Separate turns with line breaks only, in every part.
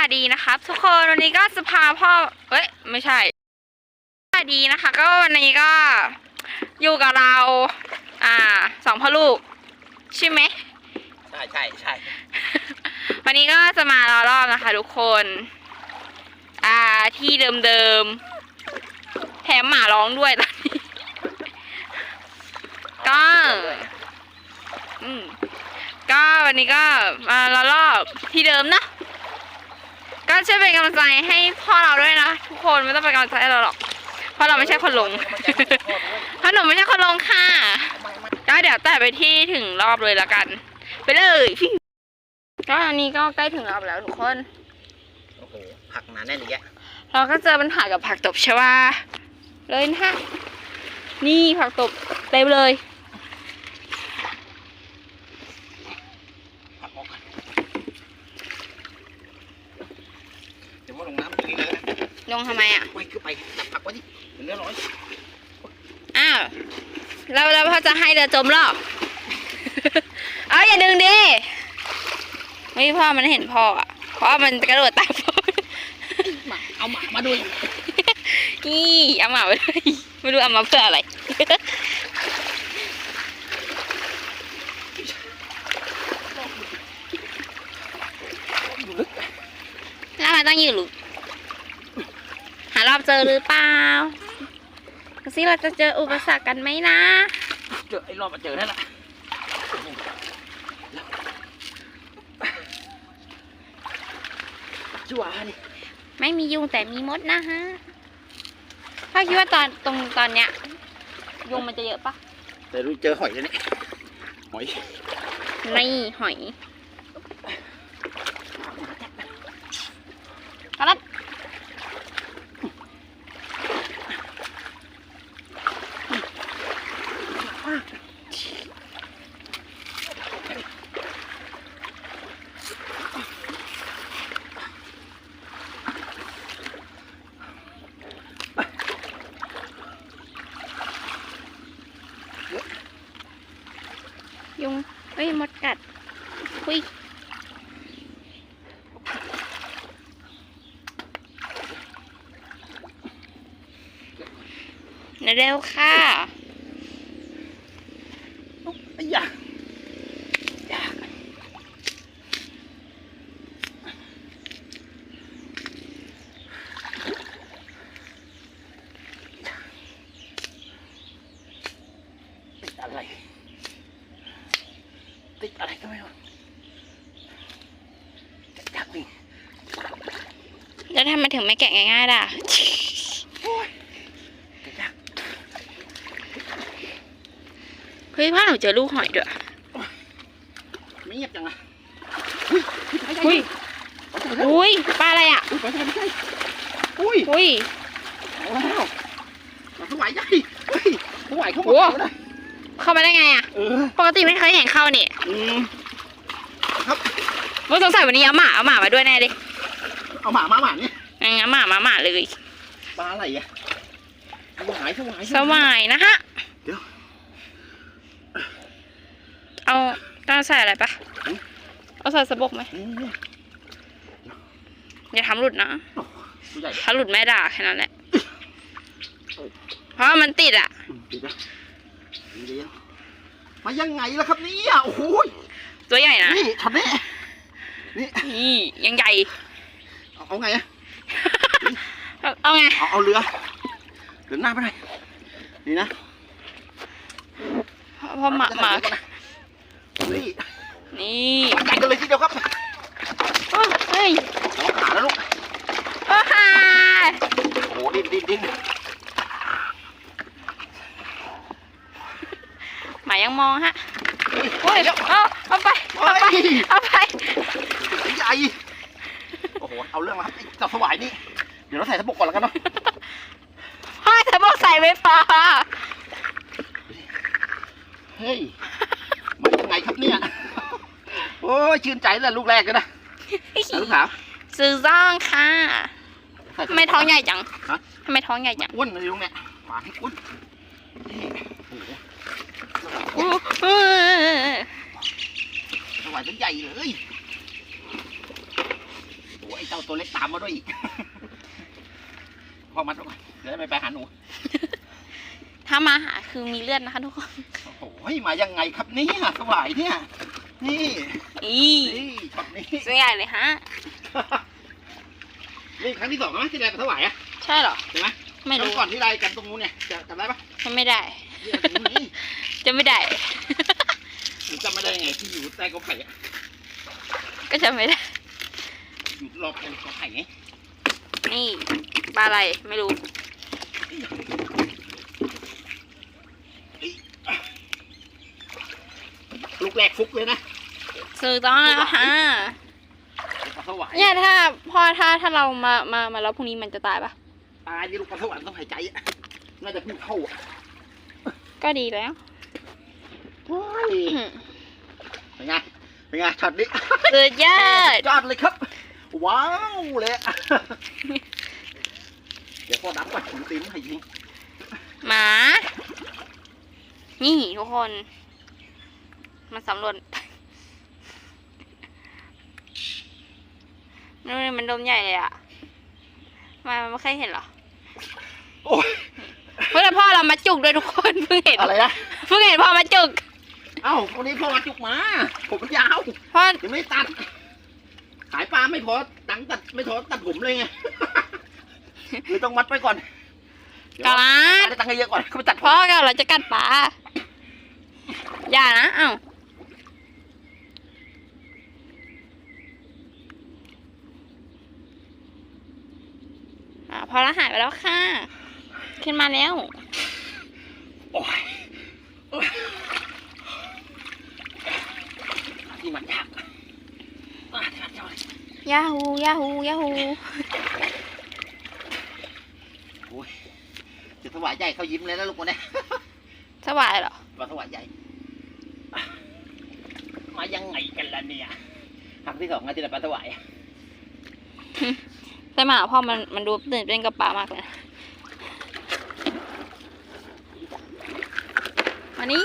วัสดีนะครับ ทุกคนวันนี้ก็จะพาพ่อเอ้ยไม่ใช่สวัสดีนะคะ ก็วันนี้ก็อยู่กับเรา อ่าสองพ่อลูก ใช่ไหม
ใช่ใช่ใช่
วันนี้ก็จะมารอรอบนะคะ ทุกคน อ่าที่เดิมๆแถมหมาร้องด้วยตอนนี้ ก็ อืมก็วันนี้ก็มารอรอบที่เดิมนะ ก็ช่วยเป็นกำลังใจให้พ่อเราด้วยนะทุกคนไม่ต้องเป็นกำลังใจให้เราหรอกเพราะเราไม่ใช่คนลงเพราะหนูไม่ใช่คนลงค่ะก็เดี๋ยวแต่ไปที่ถึงรอบเลยละกัน ไปเลยพี่ก็อันนี้ก็ใกล้ถึงรอบแล้วทุกคน
โอ้โหผักหนาแน่นอีกแยะ
เราก็เจอปัญหากับผักตบใช่ป่ะเลยนะฮะนี่ผักตบเต็มเลย
ผักออกก่อนเดี๋ยวมาลงน้ำตรงนี้เลยนะ
ลงทำไมอะ
ไว้ขึ้นไปจับผักไว้ดิเดี๋ยวเนื้อร้อย
อ้าวแล้วแล้วพ่อจะให้เรือจมหรอเอาอย่าดึงดิไม่พ่อมันเห็นพ่ออะเพราะว่ามันกระโดดตามพ่อ
มาเอาหมามาด้วย
นี่เอามาไปเลยไม่รู้เอามาเพื่ออะไร
อยู่ลึก
แล้วมันต้องยืนหรือหารอบเจอหรือเปล่าดูสิเราจะเจออุปสรรคกันไหมนะ
เจอไอ้รอบมาเจอนั่นแหละโอ้โหจั่วดิ
ไม่มียุงแต่มีมดนะฮะพ่อคิดว่าตอนตรงตอนเนี้ย ยุงมันจะเยอะปะ
แต่รู้เจอหอยแล้วเนี่ยหอย
นี่หอยเอาละ ยุงเอ้ยมดกัดคุย เร็วค่ะ
ไอ้ยาอยากติดอะไร ติดอะไรก็ไม่รู้จะจับนี่
แล้วทำไมถึงไม่แกะง่ายๆล่ะ
โอ้ยจะจับ
เฮ้ยพ่อหนูเจอลูกหอยด้วย
ไม่เงียบจังอะ
อุ้ยอุ้ยปลาอะไรอะ
อุ้ยไปใช่ไม่ใช่อุ้ย
อุ้ย
เอาแล้วมาถวายใหญ่เฮ้ยถวายเข้า
โอ้
มาเลย
เข้ามาได้ไงอะ
เออ
ปกติไม่เคยเห็นเข้านี่
อืมครับ
ว่าสงสัยวันนี้เอาหมาเอาหมามาด้วยแน่เลย
เอาหมามาหมาเนี่ย
งั้นหมามาหมาเลย
ปลาอะไรอะถวายถวาย
สวายนะฮะ
เดี๋ยว
เอาต้องใส่อะไรปะเอาใส่สะบกไหม
อืม
อย่าทำหลุดนะ
ตัวใหญ่
ถ้าหลุดแม่ด่าแค่นั้นแหละ เพราะว่ามันติดอะ
อืมเดี๋ยวนะเดี๋ยวมายังไงล่ะครับเนี่ยโอ้โหย
ตัวใหญ่นะ
นี่ช็อตนี้นี่
นี่ยังใหญ่
เอาเอาไงอะ
เอาเอาไง
เอาเอาเรือเรือหน้าไปเลยนี่นะ
เพราะหมาหมา
นี่
นี่
มาจัดกันเลยทีเดียวครับ
โอ้เฮ้ย
เอาขาแล้วลูก
โอ้ฮ่า
โอ้โหดิ้นดิ้นดิ้น
หมายังมองฮะโอ้ยเอาเอาไปเอาไปเอาไป
ใหญ่โอ้โหเอาเรื่องมาครับไอ้เจับสวายนี่เดี๋ยวเราใส่สะบกก่อนแล้วกันเนาะ
พ่อจะบอกใส่ไม่พอ
เฮ้ย มันยังไงครับเนี่ย โอ้ยชื่นใจเลยลูกแรกเลยนะลูกสาว
ซื้อซ่องค่ะ
ใส่
ทำไมท้องใหญ่จัง
ฮะ
ทำไมท้องใหญ่จัง
อ้วนเลยลุงเนี่ยหวานให้อ้วนโอ้โห
อู้หู
สวายตัวใหญ่เลยโอ้ยเจ้าตัวเล็กตามมาด้วยอีกพอมัดไว้ก่อนเดี๋ยวไม่ไปหาหนู
ถ้ามาหาคือมีเลือดนะคะทุกคน
โอ้โหมายังไงครับเนี่ยสวายเนี่ย นี่
อี
นี่ช็อตนี้
ตัวใหญ่เลยฮะ
นี่ครั้งที่สองไหมที่แรกกับสวายอะ
ใช่เหรอ
ใช่ไหม
ไม่
ครั้
รู้
งก่อนที่ไรกันตรงนู้นเนี่ยจะจำได้ปะ
จำไม่ได้
เนี่ยตรงนี้
จะไม่ได้
หนูจำไม่ได้ยังไงที่อยู่ใต้กอไผ่อะ
ก็จำไม่ได้
อยู่รอบกอไผ่ไง
นี่ปลาอะไรไม่รู้
ลูกแรกฟุกเลยนะ
ซื้อต้องแล้วฮะ
ลูกปลาสวาย
เนี่ยถ้าพ่อถ้าถ้าเรามามามาแล้วพรุ่งนี้มันจะตายปะ
ตายนี่ลูกปลาสวายต้องหายใจอะน่าจะเพิ่งเข้าอะ
ก็ดีแล้ว
โอ้ยเป็นไงเป็นไงช็อตนี้
สุดยอด
ยอดเลยครับ ว้าวเลยอะเดี๋ยวพ่อดับก่อนผมตีมให้ยิง
หมา นี่ทุกคน มาสำรวจนู่นมันดมใหญ่เลยอะทำไมามันไม่เคยเห็นเหรอ
โอ้ย
เพื่อนพ่อเรามาจุกด้วยทุกคนเพิ่งเห็น
อะไรนะ
เพิ่งเห็นพ่อมาจุก
เอ้าวันนี้พ่อมาจุกมาผมมันยาว
พ่อ
ยังไม่ตัด ขายปลาไม่พอตังค์ตัดไม่พอตัดผมเลยไงเลยต้องมัดไปก่อนเดี๋ยว
กะลา
หา
ด
ได้ตังค์เยอะๆก่อนเขาไปตัด
พ่อกับเราจะกัดปลาอย่านะเอ้า พอแล้วหายไปแล้วค่ะ ขึ้นมาแล้ว
โอ้ยโอ้ยนี่มันยากอะที่มันยาก
ยาฮูยาฮูยาฮู
โอ้ยจะถวายใหญ่เขายิ้มเลยนะลูกคนเนี้ย
สบายเหรอ
มาถวายใหญ่อะมายังไงกันล่ะเนี่ยครั้งที่สองนะที่เราปลาถวาย
แต่หมาพ่อมันมันดูตื่นเต้นกับปลามากเลยนะมานี่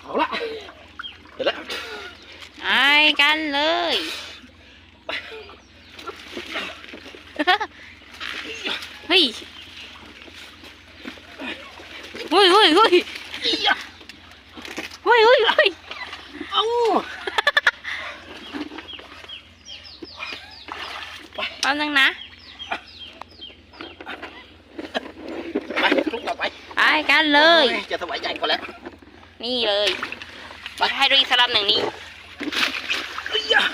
เอาละเสร็จแล้ว
ไอ้กันเลย เฮ้ยเฮ้ยเฮ้ยเฮ้ย
อียะ
เฮ้ยเฮ้ยเฮ้ย
เอ้า
แป๊บนึงนะ
ไป ลุกต่อไป
ไปกันเลย
โอ้จะถวายใหญ่ก่อนแล้ว
นี่เลยไปให้ดูอีกสลับหนึ่งนี่
อียะ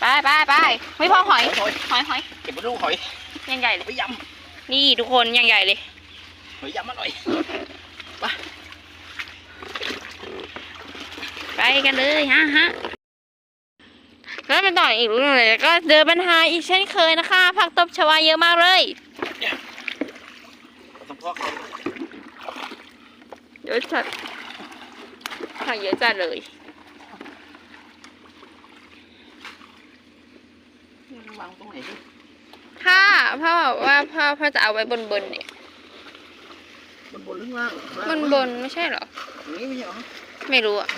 ไปไปไปไม่พอหอย
หอย
หอยหอย
เก็บมาดูหอย
ยังใหญ่เลย
ไปย
นี่ทุกคนยังใหญ่เลยำ
หอยยำมาหน่อย
ไปกันเลยฮะฮะแล้วมาต่ออีกเรื่องเลยก็เจอปัญหาอีกเช่นเคยนะคะผักตบชวาเยอะมากเลย
ต้องพ่อเขา
เยอะจัดผักเยอะจัดเลย
วางตรงไหนดิ
ถ้าพ่อบอกว่าพ่อพ่อจะเอาไว้บนบนๆเนี่ย
บนบนหรือล่าง
บนบนๆไม่ใช่เหรอ
อย่างนี้ไม่ใช่เหรอ
ไม่รู้อะ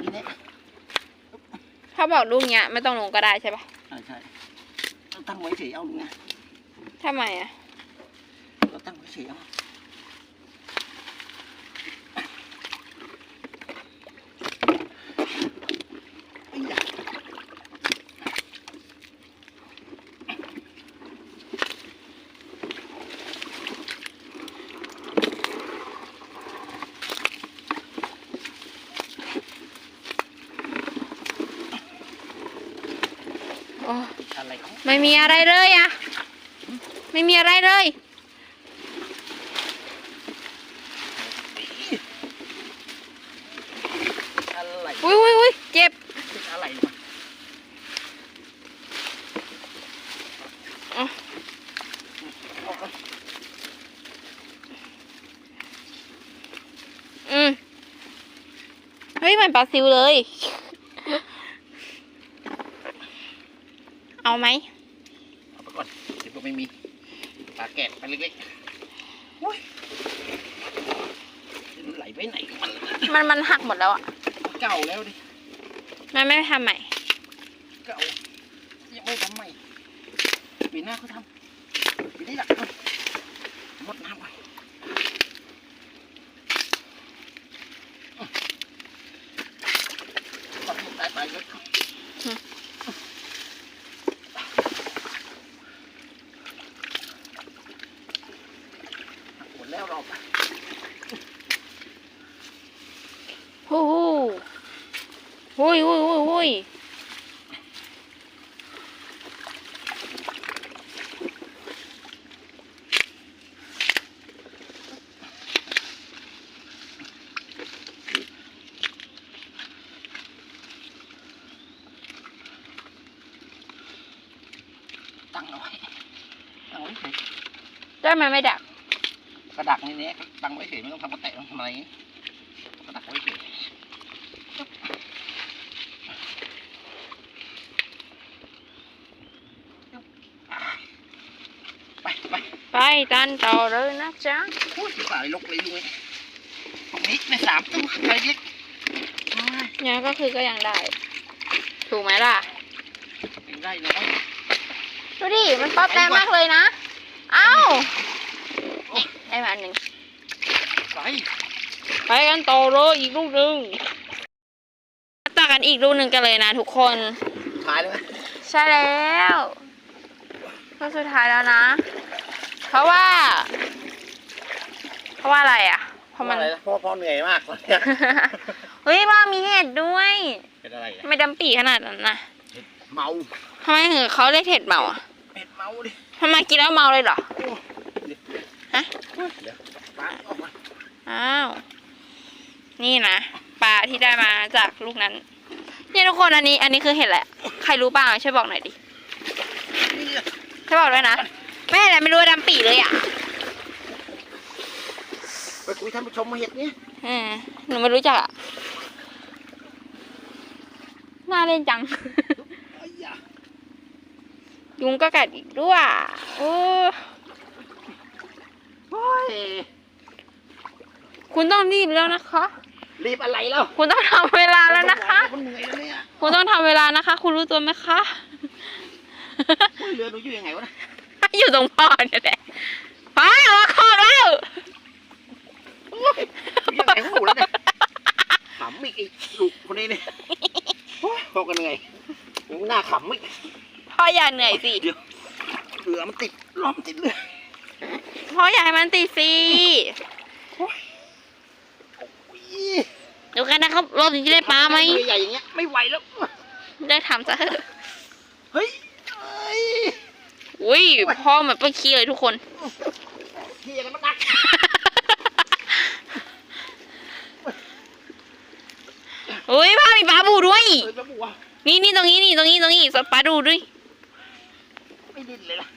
นี่เนี่ย
พ่อบอกลูกเนี้ยไม่ต้องลงก็ได้ใช่ปะ
ใช่ใช่เราตั้งไว้เฉยเอาลุงไง
ทำไมอะ
เราตั้งไว้เฉยเอาอียะ
โอ้
อะไรของ
ไม่มีอะไรเลยอะไม่มีอะไรเลย เจ็บ
อะไรวะ
อืมเฮ้ยมันปลาซิวเลย เอาไหม
เอาไปก่อนเดี๋ยวพวกไม่มีปลาแกะไปเล็กๆโอ้ยไหลไปไหนมัน
มันมันหักหมดแล้วอะ
เก่าแล้วดิ
แม่ไม่ทำใหม่
เก่ายังไม่ทำใหม่ปีหน้าเขาทำปีนี้ละหมดน้ำไปตัดตายไปเลย
อืม
หมดแล้วเรา
ฮู้ฮู้หุยหุยหุยหุย
ตั้งเอาไว้ตั้งไว้เฉย
ได้ไหมไม่ดัก
กระดักนี่เนี่ยตั้งไว้เฉยไม่ต้องทำกระแตะต้องทำอะไรอย่างงี้กระดักไว้เฉยไปไป
ไปตันต่อเลยนะจ๊ะ
โอ้ยสายลกเลยลุงเอ้ยตรงนี้ในสามตัวใครเล็กโอ้ย
ยังก็คือก็ยังได้ ถูกไหมล่ะ
ยังได้น้อย
ดูดิมันป๊อปแรงมากเลยนะ เอ้านี่ได้มาอันหนึ่ง
ไป
ไปกันต่อเลยอีกลูกหนึ่งต่อกันอีกลูกหนึ่งกันเลยนะทุกคน
ถ่ายเลยไหม
ใช่แล้วลูกสุดท้ายแล้วนะ เพราะว่า เพราะว่าอะไรอะ เพราะมัน
อะไรนะเพราะพ่อเหนื่อยมากตอนเนี้ย
เฮ้ยว่ามีเห็ดด้วย
เป็นอะไรเนี่ย
ทำไม่ดำปีขนาดนั้นนะ
เมา
ทำไมเหรอเขาเรียกเห็ดเมาอะ
เป็ดเมาดิ
ทำไมกินแล้วเมาเลยเหรอ ฮะ
เดี๋ยวปาออกมา
อ้าว นี่นะปลาที่ได้มาจากลูกนั้น เนี่ยทุกคนอันนี้ อันนี้คือเห็ดแหละ ใครรู้บ้างช่วยบอกหน่อยดิ
นี่
ช่วยบอกด้วยนะไม่เห็นอะไรไม่รู้ว่าดำปีเลยอะ
ไปคุยท่านผู้ชมมาเห็ดนี่
เออหนูไม่รู้จักอะ น่าเล่นจัง
ไอ้ยา
ยุงก็กัดอีกด้วย โอ้
โอ้ย
คุณต้องรีบแล้วนะคะ
รีบอะไรแล้ว
คุณต้องทำเวลาแล้วนะคะ
มันเหนื่อยแล้วเนี่ย
คุณต้องทำเวลานะคะ คุณรู้ตัวไหมคะ
โอ้ยเรือหนูอยู่ยังไงวะนะ
อยู่ตรงพ่อเนี่ยแหละพ่อออกมาคอกแล้ว
โอ้ยยังไงหูแล้วเนี่ยขำอีกไอ้ลูกคนนี้เนี่ยโอ้ยพอกันเหนื่อยยังหน้าขำอีก
พ่ออย่าเหนื่อยสิ
เดี๋ยวเรือมันติดล้อมนติดเรือ
พ่ออย่าให้มันตีสิ
อุ้ย
เดี๋ยวกันนะครับรอบนี้จะได้ปลาไหม
เรือใหญ่อย่างเงี้ยไม่ไหวแล้ว
ได้ทำซะเถอะ
เฮ้ยเอ้ย
อุ้ยพ่อเหมือนเมื่อกี้เลยทุกคน
เฮียอะไรมันหนัก
อุ้ยพ่อมีปลาบูด้วย
เอ้ยแม่บัว
นี่นี่ตรงนี้นี่ตรงนี้ตรงนี้สปลาดูด้วย
ไม่ ดิ้นเลยล่ะ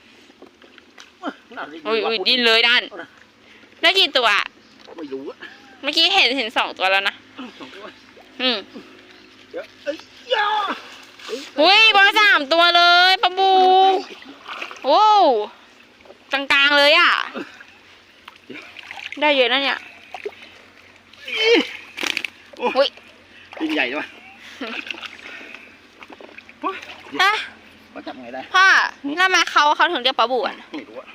น่าดิ้น
อุ้ยอุ้ย
ว่ะ
ดิ้นเลยด้านได้กี่ตัวอะ
ไม่รู้อะ
เมื่อกี้เห็นเห็นสองตัวแล้วนะ
สองตัว
อืม
เดี๋ยวเอ้ยย่าเอ้ย
อุ้ยบอลสามตัวเลยปลาบูโอ้วกลางๆเลยอะ ได้เยอะนะเนี่ย
โอ้
อุ๊ย
ดิ้นใหญ่ด้วย
ฮะ
เขาจับไงได้
พ่อแล้วทำไมเขาเขาถึงเรียกปลาบูอะ
ไม่รู้อะ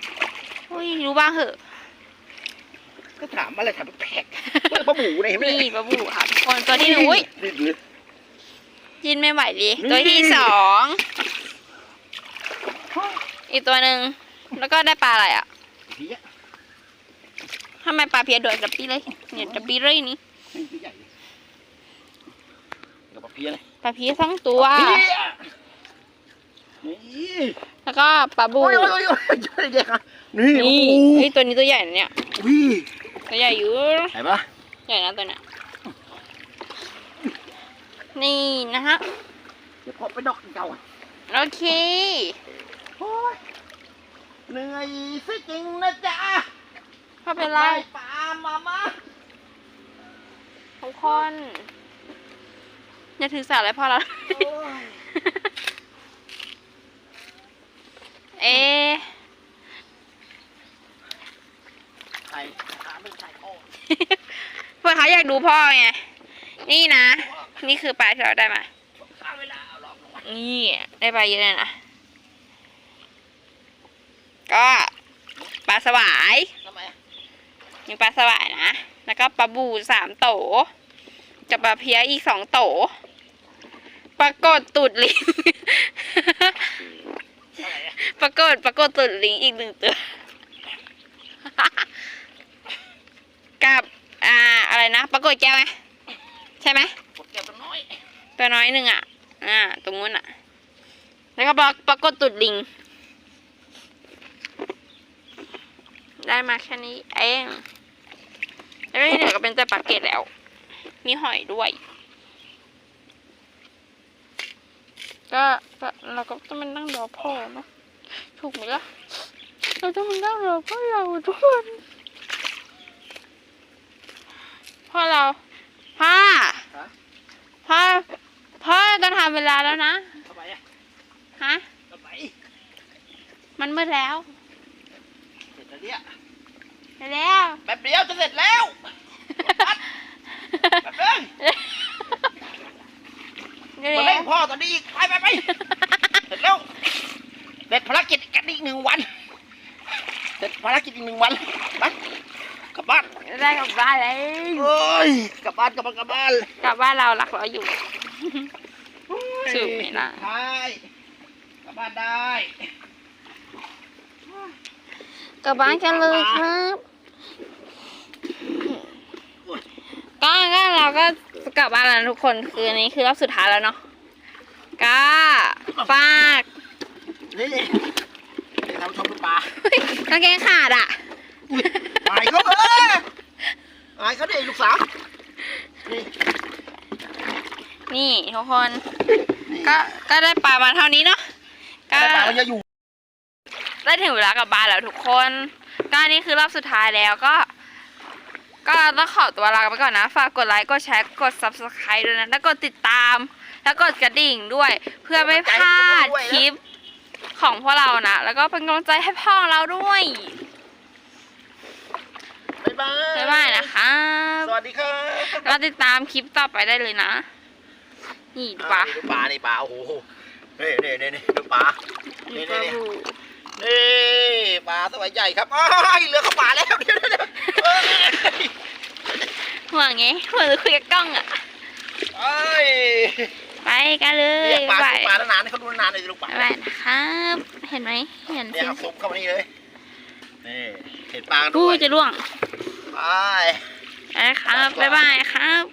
อุ้ยรู้บ้างเหอะ
ก็ถามอะไรถามแปลกๆว่าปลาหมูเนี่ยเห็นไหม
นี่ปลาบูค่ะทุกคนตัวที่หนึ่งอุ้ย
ดิ้นเลย
ยินไม่ไหวเลย
นี่
ตัวที่สองอีกตัวหนึ่งแล้วก็ได้ปลาอะไรอะ
เพี้ย
ทำไมปลาเพียโดดดับปี้เลยเนี่ยดับปี้เลยนี่
นี่ตัวใหญ่เลยเดี๋ยวปลาเพี้ยเลย
ปลาเพียสองตัว
เพี้ย นี่
แล้วก็ปลาบู
โอ้ยโอ้ยโอ้ยเยอะเลยค่ะนี่
นี่
โอ้โห
เฮ้ยตัวนี้ตัวใหญ่นะเนี่ย
วิ
ตัวใหญ่อยู่
เห็นปะ
ใหญ่นะตัวเนี้ยนี่นะฮะ
เดี๋ยวพอไปดอกเก่า
โอเค
โอ้ยเหนื่อยซะจริงนะจ๊ะ
พอเป็นไร
ด้ปลามามา
ทุกคนอย่าถือสาอะไรพ่อเรา
โอ้ย
เอ๊ะ
ไข่ขาไม่ไข่โอ้
เพื่อนเขาอยากดูพ่อไง นี่นะ นี่คือปลาที่เราได้มา
ข้าเวลาเอาลองลงมา
นี่ได้ปลาเยอะเลยนะ ก็ปลาสวาย
ทำไมอะ
มีปลาสวายนะ แล้วก็ปลาบูสามโตกับปลาเพี้ยอีกสองโต ปรากฏตูดลิง
อะไรอะ
ปรากฏปรากฏตูดลิงอีกหนึ่งตัว กับอ่าอะไรนะปรากฏแก้วไหมใช่ไหม
กดแก้วตัวน้อย
ตัวน้อยหนึ่งอะ อ่า ตรงนู้นอะ แล้วก็ปรากปรากฏตูดลิง ได้มาแค่นี้เอง แล้วก็ที่เหลือก็เป็นแต่ปลาเกตแล้ว มีหอยด้วย ก็ก็เราก็ต้องมานั่งรอพ่อเนาะถูกไหมล่ะเราต้องมานั่งรอพ่อเราทุกคนพ่อเราพ่อ
ฮะ
พ่อพ่อจะทำเวลาแล้วนะ
ทำไมอะ
ฮะ
ทำไม
มันมืดแล้ว
เสร็จแล้วเนี่ย
ไปแล้ว
แป๊บเดียวจะเสร็จแล้วแป๊บนึง
เดี๋ยว
มา
แล้
เล่
วน
พ่อตอนนี้อีกไปไปไปเสร็จแล้วเสร็จภารกิจกันอีกหนึ่งวันเสร็จภารกิจอีกหนึ่งวันไปกลับบ้าน
ได้กลับบ้านแล้ว
เอ้ยกลับบ้านกลับบ้านกลับบ้าน
กลับบ้านเราหลักเราอยู่สูบไหมล่ะ
ใช่กลับบ้านได้
กลับบ้านกันเลยครับ ก็ก็เราก็กลับบ้านแล้วทุกคนคืออันนี้คือรอบสุดท้ายแล้วเนาะก็ฝาก
นี่นี่ทำชมปลา
เฮ้ยกางเกงขาดอะ
อายเขาเอออายเขาดิลูกสาวนี่
นี่ทุกคน ก็ก็ได้ปลามาเท่านี้เนาะก็
แต่ปลามันจะอยู่
ได้ถึงเวลากลับบ้านแล้วทุกคน ก็อันนี้คือรอบสุดท้ายแล้วก็ ก็ต้องขอตัวลาไปก่อนนะ ฝากกดไลค์ กดแชร์ กด subscribe ด้วยนะ แล้วกดติดตาม แล้วกดกระดิ่งด้วย เพื่อไม่พลาดคลิปของพวกเรานะ แล้วก็เป็นกำลังใจให้พ่อของเราด้วย
บ๊ายบาย
บ๊ายบายนะคะ
สวัสดีครับ
เราติดตามคลิปต่อไปได้เลยนะ นี่ดูปลา
อ่นี่ดูปลานี่ปลา โอ้โหนี่นี่นี่นี่ดูปลา
นี่ปลาบู
นี่ปลาสวายใหญ่ครับอ้ายเรือเข้าป่าแล้วเดี๋ยวเดี๋ยวเดี๋ยวเอ้ย
ห่วงไงห่วงคุยกับกล้องอะ
เอ้ย
ไปกันเลย
เรียกปลา
บ๊าย
สู้ปลาตั้งนานให้เขาดูนานเลยสิลูกปลา
บายนะครับ เห็นไหมเห็น
เนี่ย
สิ
ครับซุปเข้ามานี่เลยนี่เห็นปลา
กู
ด้วย
จะล่วง
ไป
ไปครับบ๊ายบายครับ